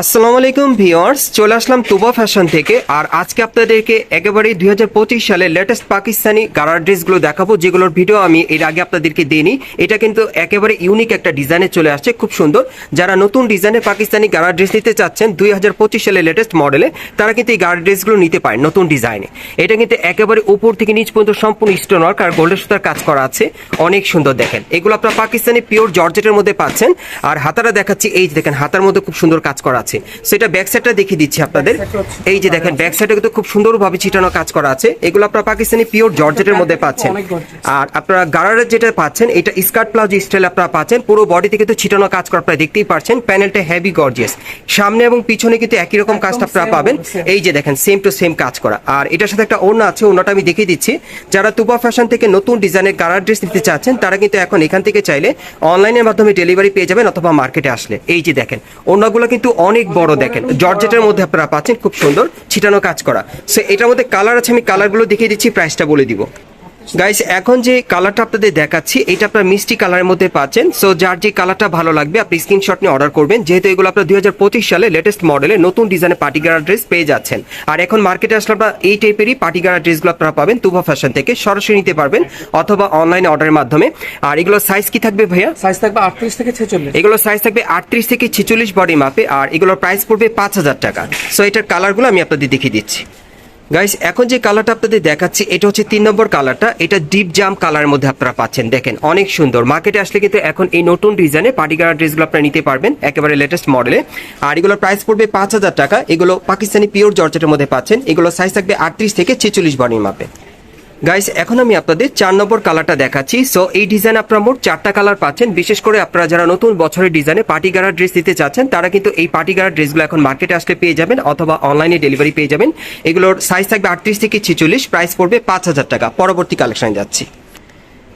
আসসালামু আলাইকুম ভিওয়ার্স চলে আসলাম তুবা ফ্যাশন থেকে। আর আজকে আপনাদেরকে একেবারে দুই হাজার পঁচিশ সালে লেটেস্ট পাকিস্তানি গারার ড্রেসগুলো দেখাবো, যেগুলোর ভিডিও আমি এর আগে আপনাদেরকে দিইনি। এটা কিন্তু একেবারে ইউনিক একটা ডিজাইনে চলে আসছে, খুব সুন্দর। যারা নতুন ডিজাইনে পাকিস্তানি গারার ড্রেস নিতে চাচ্ছেন, দুই হাজার পঁচিশ সালে লেটেস্ট মডেলে তারা কিন্তু এই গারার ড্রেসগুলো নিতে পারেন নতুন ডিজাইনে এটা কিন্তু একেবারে উপর থেকে নিচ পর্যন্ত সম্পূর্ণ স্টোন ওয়ার্ক আর গোল্ডের সুতার কাজ করা আছে। অনেক সুন্দর দেখেন। এগুলো আপনার পাকিস্তানি পিওর জর্জেটের মধ্যে পাচ্ছেন। আর হাতারা দেখাচ্ছি, এই দেখেন, হাতার মধ্যে খুব সুন্দর কাজ করা আছে। সেটা ব্যাক সাইডটা দেখিয়ে দিচ্ছি আপনাদের। এই যে দেখেন ব্যাক সাইডে কিন্তু খুব সুন্দরভাবে ছিটানো কাজ করা আছে। এগুলো আপনার পাকিস্তানি পিওর জর্জেটের মধ্যে পাচ্ছেন। আর আপনারা গারারের যেটা পাচ্ছেন এটা স্কার্ট প্লাজো স্টাইল আপনারা পাচ্ছেন। পুরো বডিতে কিন্তু ছিটানো কাজ করা আপনারা দেখতেই পাচ্ছেন। প্যানেলটা হেভি গর্জিয়াস সামনে এবং পিছনে কিন্তু একই রকম কাজটা আপনারা পাবেন। এই যে দেখেন সেম টু সেম কাজ করা। আর এটার সাথে একটা ওড়না আছে ওড়নাটা আমি দেখিয়ে দিচ্ছি। যারা তুবা ফ্যাশন থেকে নতুন ডিজাইনের গারার ড্রেস নিতে চাচ্ছেন তারা কিন্তু এখন এখান থেকে চাইলে অনলাইনের মাধ্যমে ডেলিভারি পেয়ে যাবেন অথবা মার্কেটে আসলে। এই যে দেখেন ওড়নাগুলো কিন্তু অনেক বড় দেখেন। জর্জেটের মধ্যে আপনারা পাচ্ছেন খুব সুন্দর ছিটানো কাজ করা। সো এটার মধ্যে কালার আছে, আমি কালারগুলো দেখিয়ে দিচ্ছি প্রাইসটা বলে দিব। গাইস এখন যে কালারটা আপনাদের দেখাচ্ছি এটা আপনার মিষ্টি কালারের মধ্যে পাচ্ছেন। সো যার যে কালারটা ভালো লাগবে আপনি স্ক্রিনশট নিয়ে অর্ডার করবেন। যেহেতু এগুলো আপনার দুই হাজার পঁচিশ সালে লেটেস্ট মডেলে নতুন ডিজাইনের পার্টিগারা ড্রেস পেয়ে যাচ্ছেন। আর এখন মার্কেটে আসলে আপনারা এই টাইপেরই পার্টিগারা ড্রেসগুলো আপনারা পাবেন তুবা ফ্যাশন থেকে। সরাসরি নিতে পারবেন অথবা অনলাইনে অর্ডারের মাধ্যমে। আর এগুলো সাইজ কি থাকবে ভাইয়া? সাইজ থাকবে আটত্রিশ থেকে ছেচল্লিশ। এগুলো সাইজ থাকবে আটত্রিশ থেকে ছেচল্লিশ বডি মাপে আর এগুলোর প্রাইস পড়বে পাঁচ হাজার টাকা। সো এটার কালারগুলো আমি আপনাদের দেখিয়ে দিচ্ছি। গাইস এখন যে কালারটা আপনাদের দেখাচ্ছি, এটা হচ্ছে তিন নম্বর কালারটা এটা ডিপ জাম কালারের মধ্যে আপনারা পাচ্ছেন। দেখেন, অনেক সুন্দর। মার্কেটে আসলে কিন্তু এখন এই নতুন ডিজাইনে পার্টিগার ড্রেসগুলো আপনারা নিতে পারবেন, একেবারে লেটেস্ট মডেলে আর এগুলোর প্রাইস পড়বে পাঁচ হাজার টাকা। এগুলো পাকিস্তানি পিওর জর্জেটের মধ্যে পাচ্ছেন। এগুলো সাইজ থাকবে আটত্রিশ থেকে ছেচল্লিশ বর্ণের মাপে। গাইস এখন আমি আপনাদের চার নম্বর কালারটা দেখাচ্ছি। সো এই ডিজাইন আপনারা মোট চারটা কালার পাচ্ছেন। বিশেষ করে আপনারা যারা নতুন বছরের ডিজাইনে পার্টি গারার ড্রেস দিতে চাচ্ছেন, তারা কিন্তু এই পার্টি গারার ড্রেসগুলো এখন মার্কেটে আসলে পেয়ে যাবেন অথবা অনলাইনে ডেলিভারি পেয়ে যাবেন। এগুলোর সাইজ থাকবে আটত্রিশ থেকে ছেচল্লিশ প্রাইস পড়বে পাঁচ হাজার টাকা। পরবর্তী কালেকশন যাচ্ছি।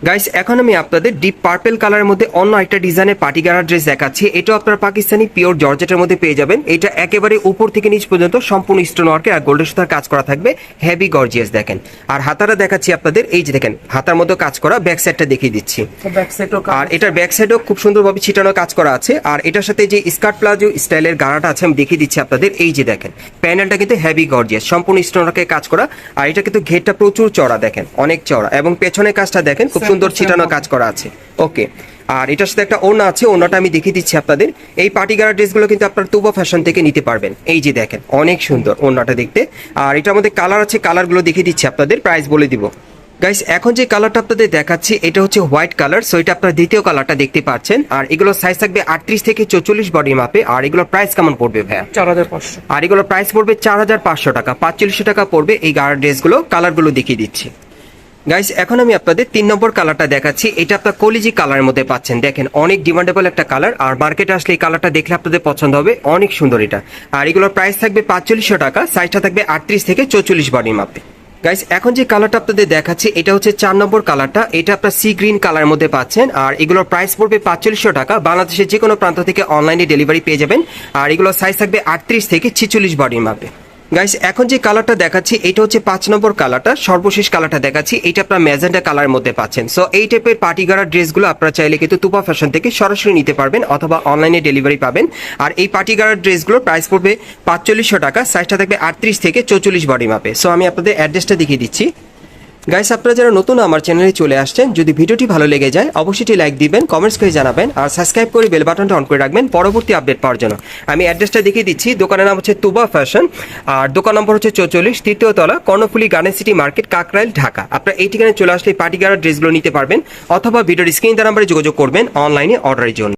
গাইস এখন আমি আপনাদের ডিপ পার্পল কালারের মধ্যে অন্য একটা ডিজাইনের পার্টি ড্রেস দেখাচ্ছি। এটা আপনারা পাকিস্তানি পিওর জর্জেটের মধ্যে পেয়ে যাবেন। এটা একেবারে উপর থেকে নিচ পর্যন্ত সম্পূর্ণ স্টোন ওয়ার্কে আর গোল্ডের সুতার কাজ করা থাকবে। হেভি গর্জিয়াস দেখেন। আর হাতারা দেখাচ্ছি আপনাদের এই যে দেখেন হাতার মধ্যে কাজ করা ব্যাক সাইডটা দেখিয়ে দিচ্ছি। আর এটার ব্যাক সাইডও খুব সুন্দরভাবে ছিটানো কাজ করা আছে। আর এটার সাথে যে স্কার্ট প্লাজো স্টাইলের গাড়াটা আছে আমি দেখিয়ে দিচ্ছি আপনাদের। এই যে দেখেন প্যানেলটা কিন্তু হেভি গর্জিয়াস সম্পূর্ণ স্টোনকে কাজ করা। আর এটা কিন্তু ঘেরটা প্রচুর চড়া দেখেন অনেক চড়া এবং পেছনের কাজটা দেখেন খুব সুন্দর ছিটানো কাজ করা আছে। ওকে আর এটার সাথে একটা ওড়না আছে ওড়নাটা আমি দেখিয়ে দিচ্ছি আপনাদের। এই পার্টি গাড়া ড্রেসগুলো কিন্তু আপনার তুবা ফ্যাশন থেকে নিতে পারবেন। এই যে দেখেন অনেক সুন্দর ওড়নাটা দেখতে। আর এটার মধ্যে কালার আছে কালারগুলো দেখিয়ে দিচ্ছি আপনাদের প্রাইস বলে দিব। গাইস এখন যে কালারটা আপনাদের দেখাচ্ছি এটা হচ্ছে হোয়াইট কালার সো এটা আপনার দ্বিতীয় কালারটা দেখতে পাচ্ছেন। আর এগুলো সাইজ থাকবে আটত্রিশ থেকে চৌচল্লিশ বডি মাপে আর এগুলো প্রাইস কেমন পড়বে ভাইয়া? চার হাজার পাঁচশো। আর এগুলোর প্রাইস পড়বে চার হাজার পাঁচশো টাকা পাঁচচল্লিশশো টাকা পড়বে এই গাড়ার ড্রেসগুলো কালারগুলো দেখিয়ে দিচ্ছি। গাইস এখন আমি আপনাদের তিন নম্বর কালারটা দেখাচ্ছি। এটা আপনার কলিজি কালারের মধ্যে পাচ্ছেন। দেখেন, অনেক ডিমান্ডেবল একটা কালার আর মার্কেটে আসলে এই কালারটা দেখলে আপনাদের পছন্দ হবে। অনেক সুন্দর এটা। আর এগুলোর প্রাইস থাকবে পাঁচচল্লিশশো টাকা সাইজটা থাকবে আটত্রিশ থেকে চৌচল্লিশ বডি মাপে গাইস এখন যে কালারটা আপনাদের দেখাচ্ছি, এটা হচ্ছে চার নম্বর কালারটা এটা আপনার সি গ্রিন কালারের মধ্যে পাচ্ছেন। আর এগুলোর প্রাইস পড়বে পাঁচচল্লিশশো টাকা। বাংলাদেশের যে কোনো প্রান্ত থেকে অনলাইনে ডেলিভারি পেয়ে যাবেন। আর এগুলোর সাইজ থাকবে আটত্রিশ থেকে ছিচল্লিশ বডির মাপে গাইস এখন যে কালারটা দেখাচ্ছি, এটা হচ্ছে পাঁচ নম্বর কালারটা সর্বশেষ কালারটা দেখাচ্ছি এটা আপনার ম্যাজেন্টা কালারের মধ্যে পাচ্ছেন। সো এই টাইপের পার্টি গাড়ার ড্রেসগুলো আপনারা চাইলে কিন্তু তুপা ফ্যাশন থেকে সরাসরি নিতে পারবেন অথবা অনলাইনে ডেলিভারি পাবেন। আর এই পার্টি গাড়ার ড্রেসগুলোর প্রাইস পড়বে পাঁচচল্লিশশো টাকা সাইজটা থাকবে আটত্রিশ থেকে চৌচল্লিশ বডি মাপে সো আমি আপনাদের অ্যাড্রেসটা দেখিয়ে দিচ্ছি। গাইস আপনারা যারা নতুন, আমার চ্যানেলে চলে আসছেন, যদি ভিডিওটি ভালো লেগে যায়, অবশ্যই লাইক দিবেন কমেন্টস করে জানাবেন, আর সাবস্ক্রাইব করে বেল বাটনটা অন করে রাখবেন, পরবর্তী আপডেট পাওয়ার জন্য। আমি অ্যাড্রেসটা দেখিয়ে দিচ্ছি, দোকানের নাম হচ্ছে তুবা ফ্যাশন আর দোকান নম্বর হচ্ছে চৌচল্লিশ, তৃতীয় তলা, Karnaphuli garden city market Kakrail, Dhaka. আপনারা এই ঠিকানায় চলে আসলে পার্টি গাড়ার ড্রেসগুলো নিতে পারবেন, অথবা ভিডিওর স্ক্রিন দ্বারা নাম্বারে যোগাযোগ করবেন অনলাইনে অর্ডারের জন্য।